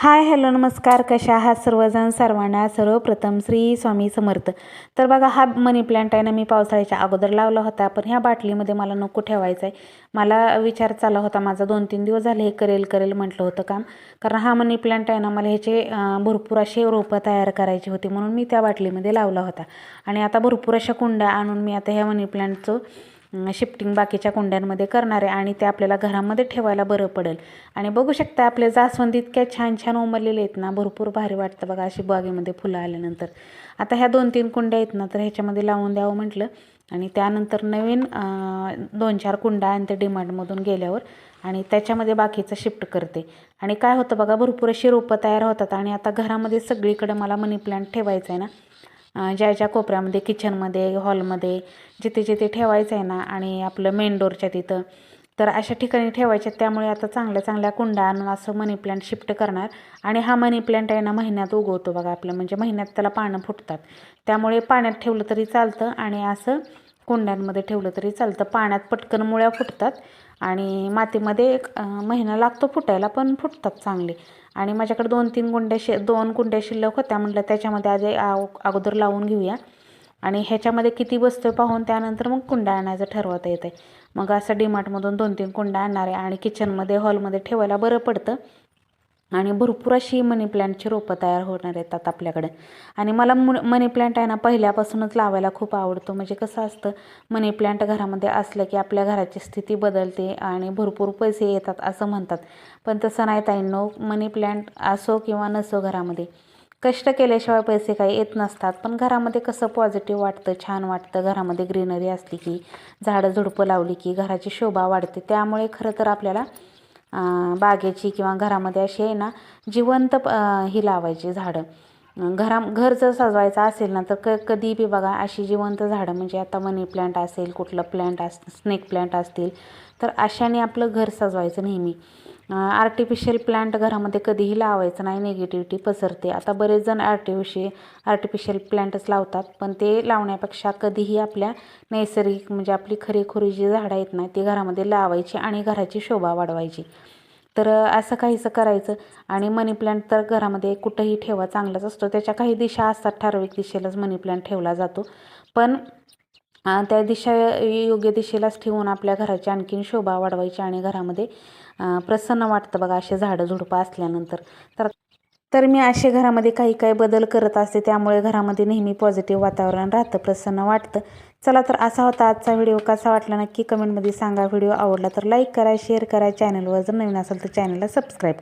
Hi hello नमस्कार. कशा आहात सर्वजण? सर्वांना सर्वप्रथम श्री स्वामी समर्थ. तर बघा हा मनी प्लांट आहे ना मी पावसाळ्याच्या अगोदर लावला होता. पण ह्या बाटलीमध्ये मला नको ठेवायचा आहे मला विचार चालला होता माझा दोन तीन दिवस झाले हे करेल करेल म्हटलं होतं काम. कारण हा मनी प्लांट आहे ना मला ह्याचे भरपूर असे रोपं तयार करायची होती म्हणून मी त्या बाटलीमध्ये लावला होता. आणि आता भरपूर अशा कुंड्या आणून मी आता ह्या मनी प्लांटचं शिफ्टिंग बाकीच्या कुंड्यांमध्ये करणार आहे आणि ते आपल्याला घरामध्ये ठेवायला बरं पडेल. आणि बघू शकता आपले जास्वंद इतक्या छान छान उमरलेले आहेत ना भरपूर भारी वाटतं बघा अशी बागेमध्ये फुलं आल्यानंतर. आता ह्या दोन तीन कुंड्या आहेत ना तर ह्याच्यामध्ये लावून द्यावं म्हटलं. आणि त्यानंतर नवीन दोन चार कुंड्या आणि ते डिमांडमधून गेल्यावर. आणि त्याच्यामध्ये बाकीचं शिफ्ट करते. आणि काय होतं बघा भरपूर अशी रोपं तयार होतात आणि आता घरामध्ये सगळीकडे मला मनी प्लांट ठेवायचं आहे ना ज्या ज्या कोपऱ्यामध्ये किचनमध्ये हॉलमध्ये जिथे जिथे ठेवायचं आहे ना आणि आपलं मेन डोरच्या तिथं तर अशा ठिकाणी ठेवायच्या. त्यामुळे आता चांगल्या चांगल्या कुंड्या आणून असं मनी प्लांट शिफ्ट करणार आणि हा मनी प्लांट आहे ना महिन्यात उगवतो बघा आपलं म्हणजे महिन्यात त्याला पानं फुटतात. त्यामुळे पाण्यात ठेवलं तरी चालतं आणि असं कुंड्यांमध्ये ठेवलं तरी चालतं. पाण्यात पटकन मुळ्या फुटतात आणि मातीमध्ये एक महिना लागतो फुटायला पण फुटतात चांगले. आणि माझ्याकडे दोन तीन कुंड्या शि दोन कुंड्या शिल्लक होत्या. म्हटलं त्याच्यामध्ये आधी अगोदर लावून घेऊया. आणि ह्याच्यामध्ये किती बसतो पाहून त्यानंतर मग कुंड्या आणायचं ठरवता येतं आहे मग असं डीमार्टमधून दोन तीन कुंड्या आणणार आहे. आणि किचनमध्ये हॉलमध्ये ठेवायला बरं पडतं. आणि भरपूर अशी मनी प्लॅन्टची रोपं तयार होणार येतात आपल्याकडे. आणि मला मु मनी प्लॅन्ट आहे ना पहिल्यापासूनच लावायला खूप आवडतो. म्हणजे कसं असतं मनी प्लॅन्ट घरामध्ये असलं की आपल्या घराची स्थिती बदलते आणि भरपूर पैसे येतात असं म्हणतात. पण तसं नाही ताईंनो मनी प्लॅन्ट असो किंवा नसो घरामध्ये. कष्ट केल्याशिवाय पैसे काही येत नसतात. पण घरामध्ये कसं पॉझिटिव्ह वाटतं छान वाटतं घरामध्ये ग्रीनरी असली की झाडं झुडपं लावली की घराची शोभा वाढते. त्यामुळे खरं तर आपल्याला बागेची किंवा घरामध्ये अशी आहे ना जिवंत ही लावायची झाडं. घरा घर जर सजवायचं असेल ना तर क कधी बी बघा अशी जिवंत झाडं म्हणजे आता मनी प्लॅन्ट असेल कुठलं प्लॅन्ट अस स्नेक प्लॅन्ट असतील तर अशाने आपलं घर सजवायचं नेहमी. आर्टिफिशियल प्लांट घरामध्ये कधीही लावायचं नाही निगेटिव्हिटी पसरते. आता बरेच जण आर्टिफिशियल आर्टिफिशियल प्लांटच लावतात पण ते लावण्यापेक्षा कधीही आपल्या नैसर्गिक म्हणजे आपली खरीखुरी जी झाडं आहेत ना ती घरामध्ये लावायची आणि घराची शोभा वाढवायची. तर असं काहीसं करायचं. आणि मनी प्लांट तर घरामध्ये कुठंही ठेवा चांगलाच असतो. त्याच्या काही दिशा असतात ठराविक दिशेलाच मनी प्लांट ठेवला जातो. पण त्या दिशा योग्य दिशेलाच ठेवून आपल्या घराची आणखीन शोभा वाढवायची आणि घरामध्ये प्रसन्न वाटतं बघा असे झाडं झुडपं असल्यानंतर. तर तर मी असे घरामध्ये काही काही बदल करत असते त्यामुळे घरामध्ये नेहमी पॉझिटिव्ह वातावरण राहतं प्रसन्न वाटतं. चला तर असा होता आजचा व्हिडिओ कसा वाटला नक्की कमेंटमध्ये सांगा. व्हिडिओ आवडला तर लाईक करा शेअर करा. चॅनलवर जर नवीन असेल तर चॅनलला सबस्क्राईब करा.